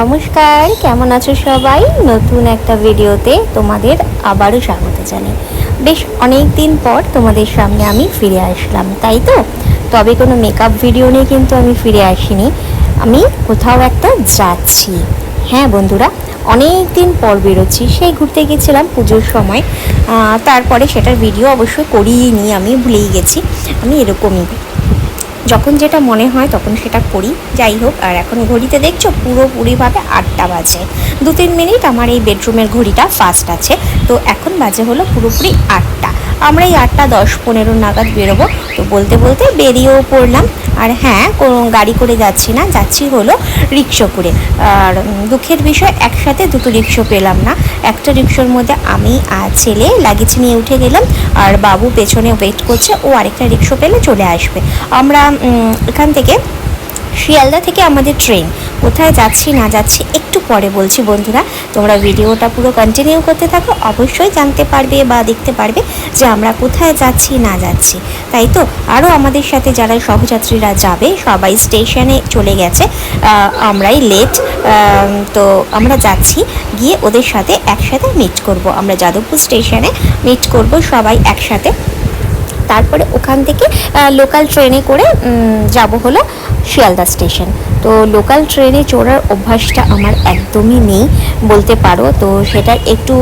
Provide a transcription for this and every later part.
নমস্কার, কেমন আছো সবাই? নতুন একটা ভিডিওতে তোমাদের আবারও স্বাগত জানাই। বেশ অনেক দিন পর তোমাদের সামনে আমি ফিরে আসলাম, তাই তো? তবে কোনো মেকআপ ভিডিও নিয়ে কিন্তু আমি ফিরে আসিনি। আমি কোথাও একটা যাচ্ছি। হ্যাঁ বন্ধুরা অনেক দিন পর বেরোচ্ছি, সেই ঘুরতে গেছিলাম পুজোর সময়। তারপরে সেটার ভিডিও অবশ্যই করিয়ে নি আমি ভুলেই গেছি। আমি এরকমই। যখন যেটা মনে হয় তখন সেটা করি। যাই হোক, আর এখন ঘড়িতে দেখছ পুরোপুরিভাবে আটটা বাজে। দু তিন মিনিট আমার এই বেডরুমের ঘড়িটা ফাস্ট আছে। তো এখন বাজে হলো পুরোপুরি আটটা। আমরা এই আটটা দশ পনেরো নাগাদ বেরোবো। তো বলতে বলতে বেরিয়েও পড়লাম। আর হ্যাঁ কোনো গাড়ি করে যাচ্ছি না, যাচ্ছি হলো রিক্সো করে আর দুঃখের বিষয়, একসাথে দুটো রিক্সো পেলাম না। একটা রিক্সোর মধ্যে আমি আর ছেলে লাগেজ নিয়ে উঠে গেলাম। আর বাবু পেছনে ওয়েট করছে, ও আরেকটা রিক্সো পেলে চলে আসবে। আমরা এখান থেকে শিয়ালদা থেকে আমাদের ট্রেন কোথায় যাচ্ছি, না যাচ্ছি, একটু পরে বলছি বন্ধুরা। তোমরা ভিডিওটা পুরো কন্টিনিউ করতে থাকো। অবশ্যই জানতে পারবে বা দেখতে পারবে যে আমরা কোথায় যাচ্ছি, না যাচ্ছি। তাই তো? আরও আমাদের সাথে যারা সহযাত্রীরা যাবে, সবাই স্টেশনে চলে গেছে। আমরাই লেট তো আমরা যাচ্ছি। গিয়ে ওদের সাথে একসাথে মিট করব। আমরা যাদবপুর স্টেশনে মিট করব সবাই একসাথে। তারপরে ওখান থেকে লোকাল ট্রেনে করে যাব হলো শিয়ালদা স্টেশন তো লোকাল ট্রেনে চড়ার অভ্যাসটা আমার একদমই নেই বলতে পারো। তো সেটার একটু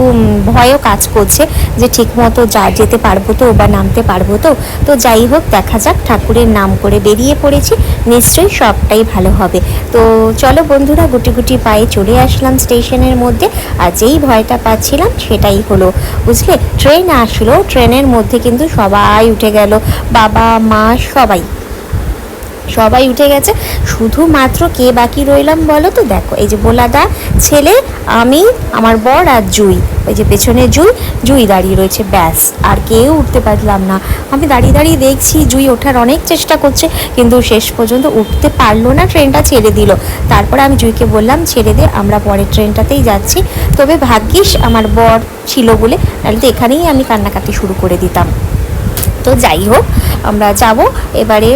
ভয়ও কাজ করছে যে ঠিকমতো যা, যেতে পারব তো বা নামতে পারব তো। তো যাই হোক, দেখা যাক, ঠাকুরের নাম করে বেরিয়ে পড়েছি। নিশ্চয়ই সবটাই ভালো হবে। তো চলো বন্ধুরা, গুটি গুটি পায়ে চলে আসলাম স্টেশনের মধ্যে। আর যেই ভয়টা পাচ্ছিলাম সেটাই হলো। বুঝলে? ট্রেন আসলো। ট্রেনের মধ্যে কিন্তু সবাই উঠে গেল। বাবা, মা, সবাই। সবাই উঠে গেছে। শুধুমাত্র কে বাকি রইলাম বলো তো? দেখো, এই যে বোলাদা ছেলে, আমি, আমার বর আর জুই। ওই যে পেছনে জুই জুই দাঁড়িয়ে রয়েছে, ব্যাস। আর কেউ উঠতে পারলাম না। আমি দাঁড়িয়ে দাঁড়িয়ে দেখছি জুই ওঠার অনেক চেষ্টা করছে, কিন্তু শেষ পর্যন্ত উঠতে পারল না, ট্রেনটা ছেড়ে দিল। তারপরে আমি জুইকে বললাম, ছেড়ে দে, আমরা পরের ট্রেনটাতেই যাচ্ছি। তবে ভাগ্যিস আমার বর ছিল বলে, নাহলে তো এখানেই আমি কান্নাকাটি শুরু করে দিতাম। তো যাই হোক, আমরা যাব। এবারে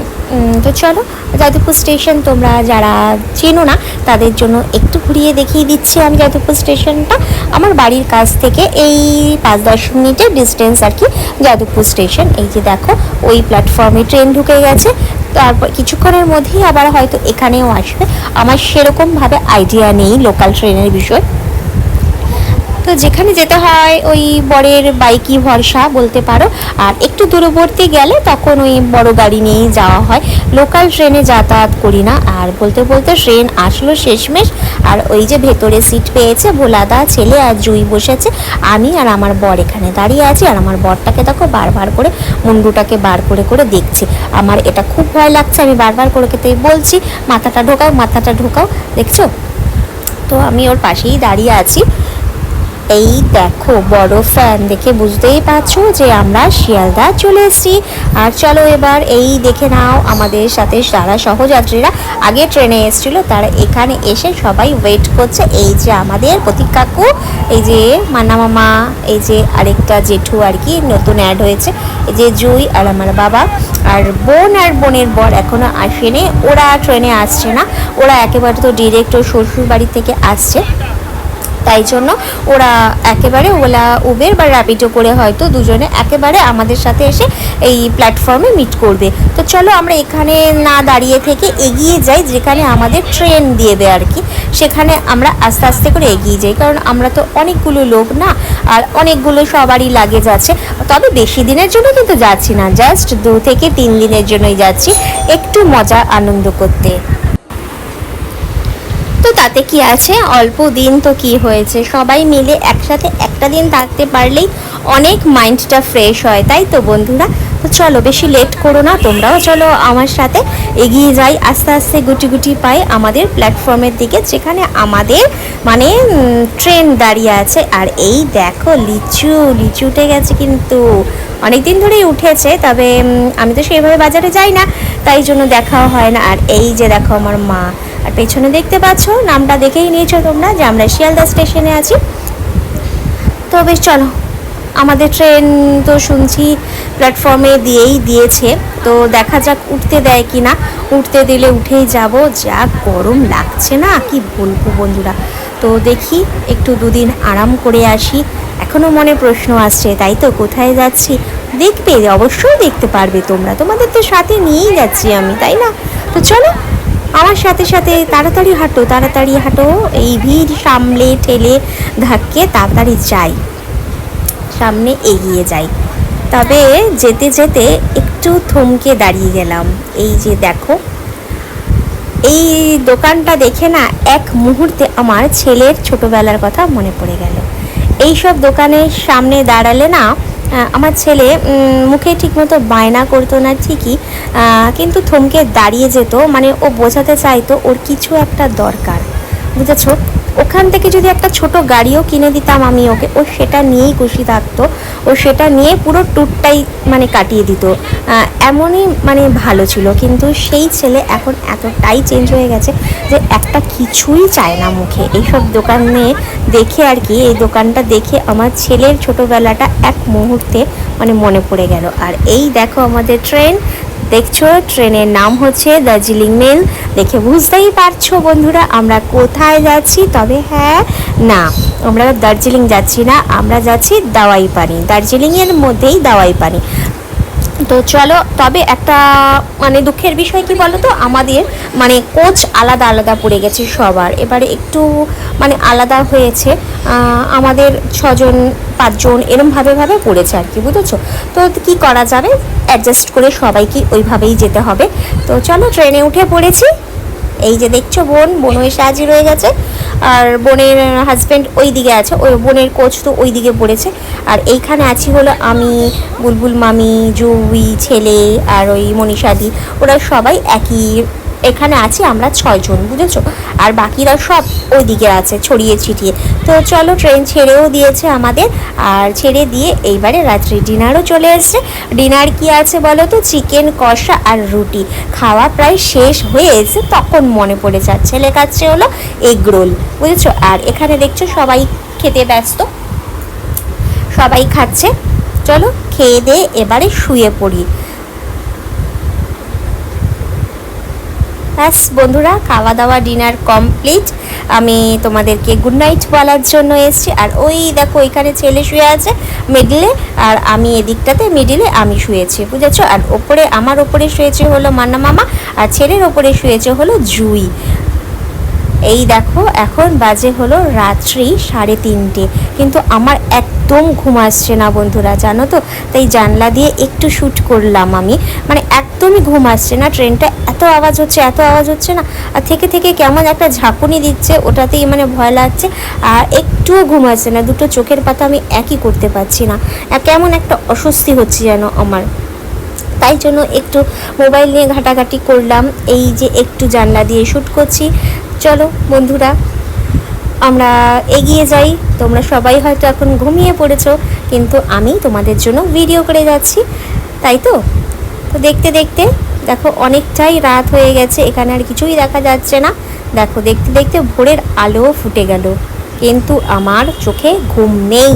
তো চলো, যাদবপুর স্টেশন তোমরা যারা চেনো না, তাদের জন্য একটু ঘুরিয়ে দেখিয়ে দিচ্ছি আমি যাদবপুর স্টেশনটা। আমার বাড়ির কাছ থেকে এই পাঁচ দশ মিনিটের ডিস্টেন্স আর কি যাদবপুর স্টেশন। এই যে দেখো, ওই প্ল্যাটফর্মে ট্রেন ঢুকে গেছে। তারপর কিছুক্ষণের মধ্যেই আবার হয়তো এখানেও আসবে। আমার সেরকমভাবে আইডিয়া নেই লোকাল ট্রেনের বিষয়। তো যেখানে যেতে হয়, ওই বরের বাইকই ভরসা বলতে পারো। আর একটু দূরবর্তী গেলে তখন ওই বড় গাড়ি নিয়েই যাওয়া হয়। লোকাল ট্রেনে যাতায়াত করি না। আর বলতে বলতে ট্রেন আসলো শেষমেশ। আর ওই যে ভেতরে সিট পেয়েছে, ভোলাদা ছেলে আর জুই বসেছে। আমি আর আমার বর এখানে দাঁড়িয়ে আছি। আর আমার বরটাকে দেখো বারবার করে, মুন্ডুটাকে বার করে করে দেখছি। আমার এটা খুব ভয় লাগছে, আমি বারবার করে তাই বলছি, মাথাটা ঢোকাও মাথাটা ঢোকাও। দেখছ? তো আমি ওর পাশেই দাঁড়িয়ে আছি। এই দেখো, বড় ফ্যান দেখে বুঝতেই পারছ যে আমরা শিয়ালদা চলে এসেছি। আর চলো এবার এই দেখে নাও আমাদের সাথে যারা সহযাত্রীরা আগে ট্রেনে এসেছিল, তারা এখানে এসে সবাই ওয়েট করছে। এই যে আমাদের প্রতীক কাকু, এই যে মান্না মামা, এই যে আরেকটা জেঠু আর কি নতুন অ্যাড হয়েছে, এই যে জুই আর আমার বাবা। আর বোন আর বোনের বর এখনও আসেনি, ওরা ট্রেনে আসছে না, ওরা একেবারে তো ডিরেক্ট ওর শ্বশুর বাড়ি থেকে আসছে। তাই জন্য ওরা একেবারে ওলা উবের বা র্যাপিডো করে হয়তো দুজনে একেবারে আমাদের সাথে এসে এই প্ল্যাটফর্মে মিট করবে। তো চলো আমরা এখানে না দাঁড়িয়ে থেকে এগিয়ে যাই, যেখানে আমাদের ট্রেন দিয়ে দেয় আর কি। সেখানে আমরা আস্তে আস্তে করে এগিয়ে যাই, কারণ আমরা তো অনেকগুলো লোক না, আর অনেকগুলো সবারই লাগেজ আছে। তবে বেশি দিনের জন্য কিন্তু যাচ্ছি না জাস্ট দু থেকে তিন দিনের জন্যই যাচ্ছি, একটু মজা, আনন্দ করতে। তো তাতে কি আছে? অল্প দিন তো কি হয়েছে? সবাই মিলে একসাথে একটা দিন থাকতে পারলেই অনেক মাইন্ডটা ফ্রেশ হয়, তাই তো বন্ধুরা? তো চলো, বেশি লেট করো না তোমরাও। চলো, আমার সাথে এগিয়ে যাই। আস্তে আস্তে গুটি গুটি পাই আমাদের প্ল্যাটফর্মের দিকে, যেখানে আমাদের মানে ট্রেন দাঁড়িয়ে আছে। আর এই দেখো, লিচু লিচু উঠে গেছে কিন্তু। অনেক দিন ধরেই উঠেছে, তবে আমি তো সেইভাবে বাজারে যাই না, তাই জন্য দেখাও হয় না। আর এই যে দেখো আমার মা আর পেছনে দেখতে পাচ্ছ, নামটা দেখেই নিয়েছো তোমরা যে আমরা শিয়ালদা স্টেশনে আছি। তো বেশ, চলো। আমাদের ট্রেন তো শুনছি প্ল্যাটফর্মে দিয়েই দিয়েছে। তো দেখা যাক উঠতে দেয় কি না উঠতে দিলে উঠেই যাব। যা গরম লাগছে না, কি বলব বন্ধুরা। তো দেখি, একটু দুদিন আরাম করে আসি। এখনও মনে প্রশ্ন আসছে, তাই তো কোথায় যাচ্ছি? দেখবে, অবশ্যই দেখতে পারবে তোমরা। তোমাদের তো সাথে নিয়েই যাচ্ছি আমি, তাই না? তো চলো আমার সাথে সাথে তাড়াতাড়ি হাঁটো তাড়াতাড়ি হাঁটো। এই ভিড় সামলে ঠেলে ধাক্কে তাড়াতাড়ি যাই। সামনে এগিয়ে যাই। তবে যেতে যেতে একটু থমকে দাঁড়িয়ে গেলাম। এই যে দেখো, এই দোকানটা দেখে না এক মুহূর্তে আমার ছেলের ছোটবেলার কথা মনে পড়ে গেল। এইসব দোকানের সামনে দাঁড়ালে না আমার ছেলে মুখে ঠিকমতো বায়না করতো না ঠিকই কিন্তু থমকে দাঁড়িয়ে যেত মানে ও বোঝাতে চাইতো ওর কিছু একটা দরকার, বুঝেছ? ওখান থেকে যদি একটা ছোট গাড়িও কিনে দিতাম আমি ওকে, ও সেটা নিয়েই খুশি থাকতো। ও সেটা নিয়ে পুরো ট্যুরটাই মানে কাটিয়ে দিত। এমনই মানে ভালো ছিল। কিন্তু সেই ছেলে এখন এতটাই চেঞ্জ হয়ে গেছে যে একটা কিছুই চায় না মুখে। এইসব দোকানে দেখে আর কি, এই দোকানটা দেখে আমার ছেলের ছোটবেলাটা এক মুহূর্তে মানে মনে পড়ে গেল। আর এই দেখো আমাদের ট্রেন দেখছ, ট্রেনের নাম হচ্ছে দার্জিলিং মেল। দেখে বুঝতেই পারছ বন্ধুরা, আমরা কোথায় যাচ্ছি? তবে হ্যাঁ না, আমরা দার্জিলিং যাচ্ছি না, আমরা যাচ্ছি দাওয়াই পানি দার্জিলিংয়ের মধ্যেই দাওয়াই পানি তো চলো, তবে একটা মানে দুঃখের বিষয় কি বলো তো আমাদের মানে কোচ আলাদা আলাদা পড়ে গেছে সবার। এবারে একটু মানে আলাদা হয়েছে। আমাদের ছজন, পাঁচজন এরমভাবে ভাবে পড়েছে আর কি, বুঝেছ? তো কি করা যাবে? অ্যাডজাস্ট করে সবাইকে ওইভাবেই যেতে হবে। তো চলো ট্রেনে উঠে পড়েছি। এই যে দেখছ বোন বোন এসে হাজির হয়ে গেছে। আর বোনের হাজব্যান্ড ওই দিকে আছে ওই বোনের কোচ তো ওই দিকে পড়েছে। আর এইখানে আছি হলো আমি, বুলবুল মামি জুই ছেলে আর ওই মনীষাদি। ওরা সবাই একই এখানে আছি আমরা ছয়জন বুঝেছ? আর বাকিরা সব ওই দিকে আছে, ছড়িয়ে ছিটিয়ে। তো চলো ট্রেন ছেড়েও দিয়েছে আমাদের, আর ছেড়ে দিয়ে এইবারে রাত্রি ডিনারও চলে এসছে। ডিনার কি আছে বলো তো? চিকেন, কষা আর রুটি। খাওয়া প্রায় শেষ হয়ে এসে তখন মনে পড়ে যাচ্ছে ছেলে খাচ্ছে হলো এগ রোল বুঝেছ? আর এখানে দেখছ সবাই খেতে ব্যস্ত। সবাই খাচ্ছে। চলো খেয়ে দিয়ে এবারে শুয়ে পড়ি। ব্যাস, বন্ধুরা খাওয়া দাওয়া ডিনার কমপ্লিট আমি তোমাদেরকে গুড নাইট বলার জন্য এসেছি। আর ওই দেখো ওইখানে ছেলে শুয়ে আছে মিডলে আর আমি এদিকটাতে মিডিলে আমি শুয়েছি, বুঝেছ? আর ওপরে, আমার ওপরে শুয়েছে হলো মান্না মামা, আর ছেলের ওপরে শুয়েছে হলো জুই। এই দেখো, এখন বাজে হলো রাত্রি সাড়ে তিনটে। কিন্তু আমার একদম ঘুম আসছে না বন্ধুরা, জানো তো? তাই জানলা দিয়ে একটু শ্যুট করলাম আমি। মানে একদমই ঘুম আসছে না, ট্রেনটা এত আওয়াজ হচ্ছে, এত আওয়াজ হচ্ছে না, আর থেকে থেকে কেমন একটা ঝাঁকুনি দিচ্ছে, ওটাতেই মানে ভয় লাগছে, আর একটুও ঘুম আসছে না, দুটো চোখের পাতা আমি একই করতে পারছি না। কেমন একটা অস্বস্তি হচ্ছে যেন আমার। তাই জন্য একটু মোবাইল নিয়ে ঘাটাঘাটি করলাম, এই যে একটু জানলা দিয়ে শ্যুট করছি চলো, বন্ধুরা, আমরা এগিয়ে যাই। তোমরা সবাই হয়তো এখন ঘুমিয়ে পড়েছো, কিন্তু আমি তোমাদের জন্য ভিডিও করে যাচ্ছি। তাই তো? তো দেখতে দেখতে, দেখো, অনেকটাই রাত হয়ে গেছে, এখানে আর কিছুই দেখা যাচ্ছে না। দেখো, দেখতে দেখতে ভোরের আলোও ফুটে গেল, কিন্তু আমার চোখে ঘুম নেই।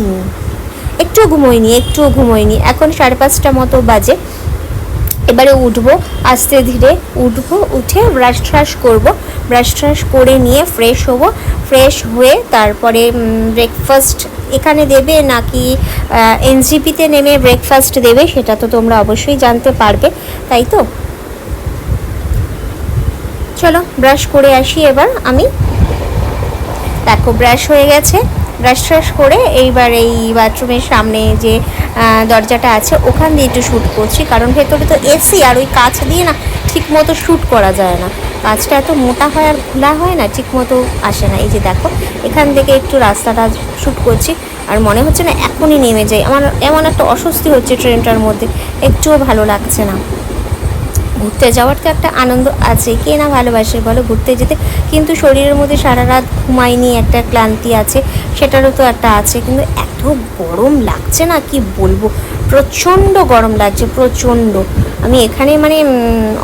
একটু ঘুমোইনি একটুও ঘুমোইনি, এখন সাড়ে পাঁচটা মতো বাজে। এবারে উঠবো, আস্তে ধীরে উঠবো, উঠে ব্রাশ ট্রাশ করব। ব্রাশ ট্রাশ করে নিয়ে ফ্রেশ হব। ফ্রেশ হয়ে তারপরে ব্রেকফাস্ট এখানে দেবে নাকি এনজিপিতে নেমে ব্রেকফাস্ট দেবে সেটা তো তোমরা অবশ্যই জানতে পারবে, তাই তো? চলো ব্রাশ করে আসি এবার আমি। দেখো ব্রাশ হয়ে গেছে। ব্রাশ ট্রাশ করে এইবার এই বাথরুমের সামনে যে দরজাটা আছে, ওখান দিয়ে একটু শ্যুট করছি। কারণ ভেতরে তো এসি আর ওই কাছ দিয়ে না ঠিক মতো শ্যুট করা যায় না। কাজটা এত মোটা হয় আর খোলা হয় না ঠিক মতো আসে না। এই যে দেখো, এখান থেকে একটু রাস্তাটা শ্যুট করছি। আর মনে হচ্ছে না এখনই নেমে যাই। আমার এমন একটা অস্বস্তি হচ্ছে ট্রেনটার মধ্যে। একটুও ভালো লাগছে না। ঘুরতে যাওয়ার তো একটা আনন্দ আছে। কে না ভালোবাসে বলো ঘুরতে যেতে? কিন্তু শরীরের মধ্যে সারা রাত ঘুমায়নি, একটা ক্লান্তি আছে, সেটারও তো একটা আছে। কিন্তু এত গরম লাগছে না, কি বলব? প্রচণ্ড গরম লাগছে, প্রচণ্ড। আমি এখানে মানে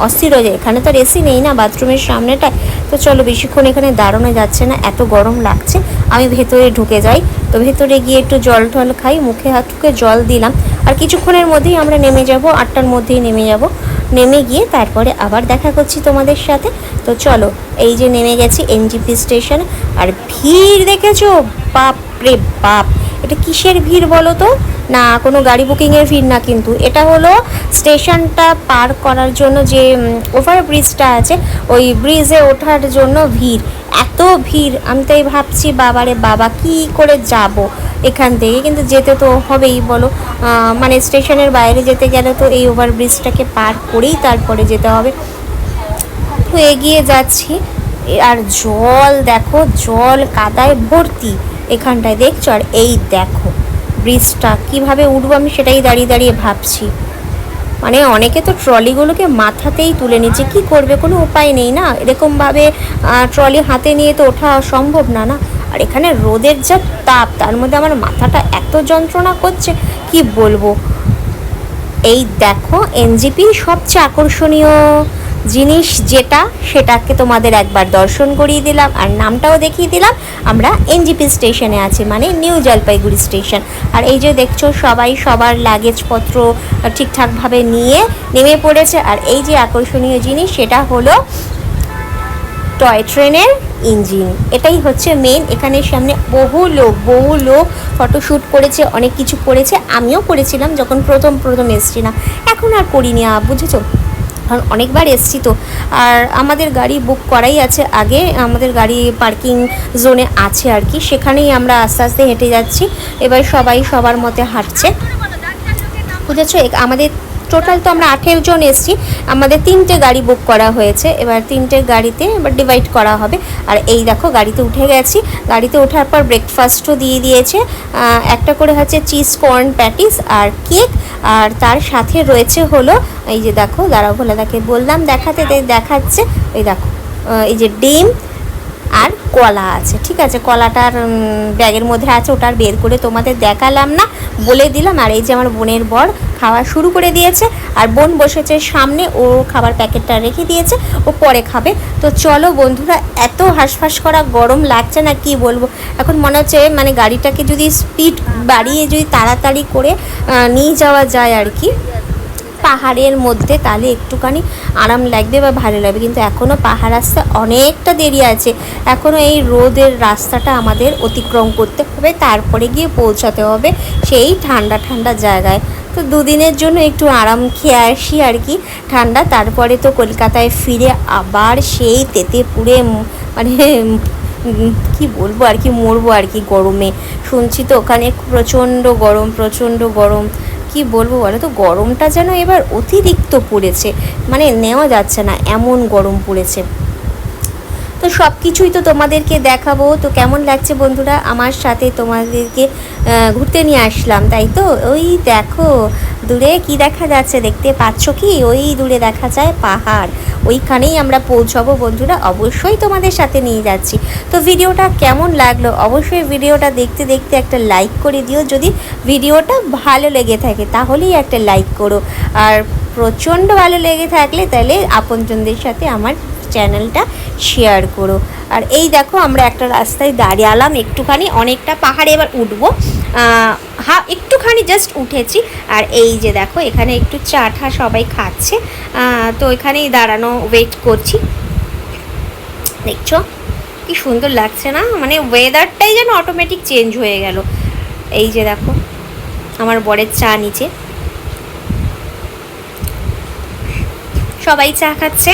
অস্থির হয়ে যাই। এখানে তো আর এসি নেই না, বাথরুমের সামনেটায়। তো চলো বেশিক্ষণ এখানে দাঁড়ানো যাচ্ছে না, এত গরম লাগছে। আমি ভেতরে ঢুকে যাই। তো ভেতরে গিয়ে একটু জল টল খাই, মুখে হাত জল দিলাম। আর কিছুক্ষণের মধ্যেই আমরা নেমে যাব, আটটার মধ্যেই নেমে যাব। নেমে গিয়ে তারপরে আবার দেখা করছি তোমাদের সাথে। তো চলো, এই যে নেমে গেছি এনজিপি স্টেশন, আর ভিড় দেখেছ? বাপ রে বাপ! এটা কিসের ভিড় বলো তো? না, কোনো গাড়ি বুকিংয়ের ভিড় না কিন্তু। এটা হলো স্টেশনটা পার করার জন্য যে ওভার ব্রিজটা আছে, ওই ব্রিজে ওঠার জন্য ভিড়। এত ভিড়, আমি তাই ভাবছি, বাবারে বাবা, কি করে যাব এখান থেকে? কিন্তু যেতে তো হবেই, বলো। মানে স্টেশনের বাইরে যেতে গেলে তো এই ওভার ব্রিজটাকে পার করেই তারপরে যেতে হবে। তো এগিয়ে যাচ্ছি, আর জল দেখো, জল কাদায় ভর্তি। এখানটায় দেখছ? আর এই দেখো, ব্রিজটা কীভাবে উঠবো আমি সেটাই দাঁড়িয়ে দাঁড়িয়ে ভাবছি। মানে অনেকে তো ট্রলিগুলোকে মাথাতেই তুলে নিচ্ছে, কি করবে? কোনো উপায় নেই না? এরকমভাবে ট্রলি হাতে নিয়ে তো ওঠা সম্ভব না না? আর এখানে রোদের যা তাপ, তার মধ্যে আমার মাথাটা এত যন্ত্রণা করছে, কি বলব? এই দেখো এনজিপির সবচেয়ে আকর্ষণীয়। জিনিস যেটা, সেটাকে তোমাদের একবার দর্শন করিয়ে দিলাম। আর নামটাও দেখিয়ে দিলাম। আমরা এনজিপি স্টেশনে আছি মানে নিউ জলপাইগুড়ি স্টেশন। আর এই যে দেখছ, সবাই সবার লাগেজপত্র ঠিকঠাকভাবে নিয়ে নেমে পড়েছে। আর এই যে আকর্ষণীয় জিনিস, সেটা হলো টয় ট্রেনের ইঞ্জিন। এটাই হচ্ছে মেন এখানে সামনে বহু লোক বহু লোক ফটোশ্যুট করেছে, অনেক কিছু করেছে। আমিও করেছিলাম যখন প্রথম প্রথম এসছি না এখন আর করিনি বুঝেছ? কারণ অনেকবার এসছি তো। আর আমাদের গাড়ি বুক করাই আছে আগে, আমাদের গাড়ি পার্কিং জোনে আছে আর কি, সেখানেই আমরা আস্তে আস্তে হেঁটে যাচ্ছি। এবার সবাই সবার মতে হাঁটছে। বুঝেছ? আমাদের টোটাল তো আমরা আঠেরো জন এসছি। আমাদের তিনটে গাড়ি বুক করা হয়েছে। এবার তিনটে গাড়িতে এবার ডিভাইড করা হবে। আর এই দেখো, গাড়িতে উঠে গেছি। গাড়িতে ওঠার পর ব্রেকফাস্টও দিয়ে দিয়েছে। একটা করে হচ্ছে চিজ কর্ন প্যাটিস আর কেক আর তার সাথে রয়েছে হলো, এই যে দেখো, দাঁড়াও ভোলা দাকে বললাম, দেখাতে দেখাচ্ছে, এই দেখো এই যে ডিম আর কলা আছে, ঠিক আছে? কলাটার ব্যাগের মধ্যে আছে ওটার বের করে তোমাদের দেখালাম না, বলে দিলাম। আর এই যে আমার বোনের বর খাওয়া শুরু করে দিয়েছে, আর বোন বসেছে সামনে, ও খাবার প্যাকেটটা রেখে দিয়েছে, ও পরে খাবে। তো চলো বন্ধুরা, এত হাঁসফাঁস করা গরম লাগছে না, কি বলব? এখন মনে হচ্ছে মানে গাড়িটাকে যদি স্পিড বাড়িয়ে যদি তাড়াতাড়ি করে নিয়ে যাওয়া যায় আর কি। পাহাড়ের মধ্যে, তাহলে একটুখানি আরাম লাগবে বা ভালো লাগবে। কিন্তু এখনও পাহাড় আসতে অনেকটা দেরি আছে। এখনও এই রোদের রাস্তাটা আমাদের অতিক্রম করতে হবে, তারপরে গিয়ে পৌঁছাতে হবে সেই ঠান্ডা ঠান্ডা জায়গায়। তো দুদিনের জন্য একটু আরাম খেয়ে আসি আর কি, ঠান্ডা। তারপরে তো কলকাতায় ফিরে আবার সেই তেতে পুড়ে মানে কি বলব আর কি, মরবো আর কি গরমে। শুনছি তো ওখানে প্রচণ্ড গরম প্রচণ্ড গরম। কি বলব বলো তো? গরমটা যেন এবার অতিরিক্ত পড়েছে। মানে নেওয়া যাচ্ছে না, এমন গরম পড়েছে। তো সব কিছুই তো তোমাদেরকে দেখাবো। তো কেমন লাগছে বন্ধুরা? আমার সাথে তোমাদেরকে ঘুরতে নিয়ে আসলাম, তাই তো? ওই দেখো, দূরে কি দেখা যাচ্ছে দেখতে পাচ্ছ কি? ওই দূরে দেখা যায় পাহাড়। ওইখানেই আমরা পৌঁছাবো বন্ধুরা, অবশ্যই তোমাদের সাথে নিয়ে যাচ্ছি। তো ভিডিওটা কেমন লাগল অবশ্যই ভিডিওটা দেখতে দেখতে একটা লাইক করে দিও। যদি ভিডিওটা ভালো লেগে থাকে তাহলেই একটা লাইক করো। আর প্রচণ্ড ভালো লেগে থাকলে তাহলে আপনজনদের সাথে আমার চ্যানেলটা শেয়ার করো। আর এই দেখো আমরা একটা রাস্তায় দাঁড়িয়ালাম একটুখানি, অনেকটা পাহাড়ে এবার উঠবো। হা, একটুখানি জাস্ট উঠেছি। আর এই যে দেখো, এখানে একটু চা ঠা সবাই খাচ্ছে। তো এখানেই দাঁড়ানো ওয়েট করছি। দেখছ? কি সুন্দর লাগছে না? মানে ওয়েদারটাই যেন অটোমেটিক চেঞ্জ হয়ে গেল। এই যে দেখো, আমার বরের চা নিচে। সবাই চা খাচ্ছে?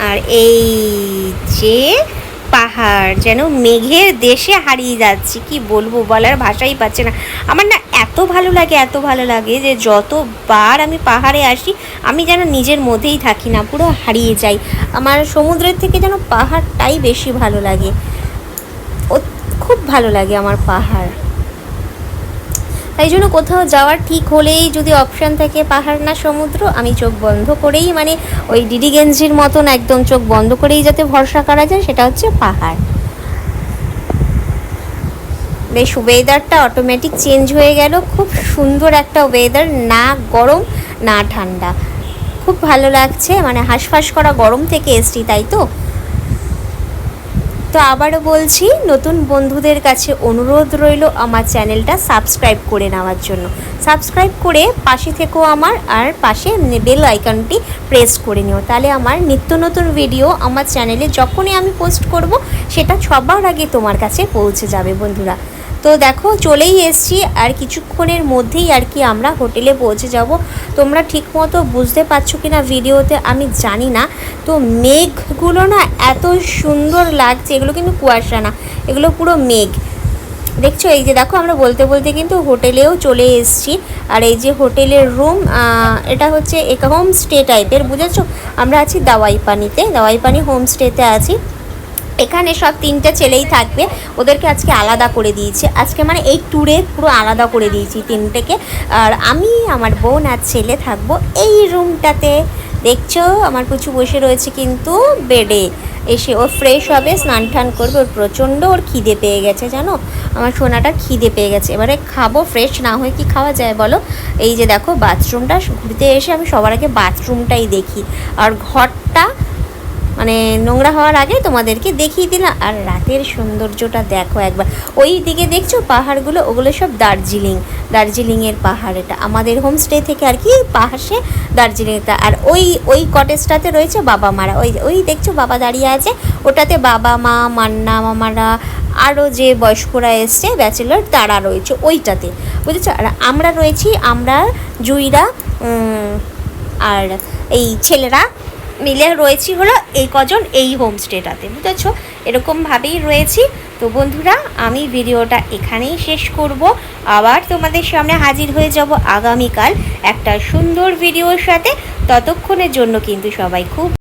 আর এই যে পাহাড়, যেন মেঘের দেশে হারিয়ে যাচ্ছি, কি বলব বলার ভাষাই পাচ্ছে না। আমার না এত ভালো লাগে, এত ভালো লাগে যে যতবার আমি পাহাড়ে আসি, আমি যেন নিজের মধ্যেই থাকি না, পুরো হারিয়ে যাই। আমার সমুদ্রের থেকে যেন পাহাড়টাই বেশি ভালো লাগে। ও, খুব ভালো লাগে আমার পাহাড়। তাই জন্য কোথাও যাওয়ার ঠিক হলেই যদি অপশান থাকে পাহাড় না সমুদ্র, আমি চোখ বন্ধ করেই মানে ওই ডিডি গেঞ্জির মতন একদম চোখ বন্ধ করেই যাতে ভরসা করা যায়, সেটা হচ্ছে পাহাড়। বেশ ওয়েদারটা অটোমেটিক চেঞ্জ হয়ে গেল। খুব সুন্দর একটা ওয়েদার না গরম, না ঠান্ডা। খুব ভালো লাগছে মানে হাঁসফাঁস করা গরম থেকে এসছি, তাই তো? তো আবারও বলছি, নতুন বন্ধুদের কাছে অনুরোধ রইল আমার চ্যানেলটা সাবস্ক্রাইব করে নেওয়ার জন্য। সাবস্ক্রাইব করে পাশে থেকেও আমার, আর পাশে বেল আইকনটি প্রেস করে নিও। তাহলে আমার নিত্য নতুন ভিডিও আমার চ্যানেলে যখনই আমি পোস্ট করব, সেটা সবার আগে তোমার কাছে পৌঁছে যাবে বন্ধুরা। তো দেখো, চলেই এসছি। আর কিছুক্ষণের মধ্যেই আর কি আমরা হোটেলে পৌঁছে যাব। তোমরা ঠিকমতো বুঝতে পারছ কি না ভিডিওতে আমি জানি না। তো মেঘগুলো না এত সুন্দর লাগছে। এগুলো কিন্তু কুয়াশা না, এগুলো পুরো মেঘ। দেখছ? এই যে দেখো, আমরা বলতে বলতে কিন্তু হোটেলেও চলে এসেছি। আর এই যে হোটেলের রুম এটা হচ্ছে এক হোম স্টে টাইপের, বুঝেছ? আমরা আছি দাওয়াই পানিতে দাওয়াই পানি হোম স্টেতে আছি। এখানে সব তিনটে ছেলেই থাকবে। ওদেরকে আজকে আলাদা করে দিয়েছে। আজকে মানে এই ট্যুরে পুরো আলাদা করে দিয়েছি তিনটেকে। আর আমি, আমার বোন আর ছেলে থাকব এই রুমটাতে দেখছ, আমার কিছু বসে রয়েছে কিন্তু বেডে এসে ও ফ্রেশ হবে, স্নান টান করবে, ওর প্রচণ্ড ওর খিদে পেয়ে গেছে, জানো? আমার সোনাটা খিদে পেয়ে গেছে। এবারে খাব ফ্রেশ না হয়ে কি খাওয়া যায় বলো? এই যে দেখো বাথরুমটা ঘুরতে এসে আমি সবার আগে বাথরুমটাই দেখি। আর ঘরটা মানে নোংরা হওয়ার আগে তোমাদেরকে দেখিয়ে দিলাম। আর রাতের সৌন্দর্যটা দেখো একবার। ওই দিকে দেখছ পাহাড়গুলো? ওগুলো সব দার্জিলিং। দার্জিলিংয়ের পাহাড় এটা। আমাদের হোমস্টে থেকে আর কি পাহাড়ে দার্জিলিংটা। আর ওই ওই কটেজটাতে রয়েছে বাবা মারা। ওই ওই দেখছ বাবা দাঁড়িয়ে আছে। ওটাতে বাবা মা, মান্না, মামারা আরও যে বয়স্করা এসছে, ব্যাচেলর, তারা রয়েছে ওইটাতে। বুঝেছ? আর আমরা রয়েছি, আমরা, জুইরা আর এই ছেলেরা মিলে রয়েছি হলো এই কজন এই হোমস্টেটাতে, বুঝেছ? এরকমভাবেই রয়েছি। তো বন্ধুরা, আমি ভিডিওটা এখানেই শেষ করব। আবার তোমাদের সামনে হাজির হয়ে যাব আগামীকাল একটা সুন্দর ভিডিওর সাথে। ততক্ষণের জন্য কিন্তু সবাই খুব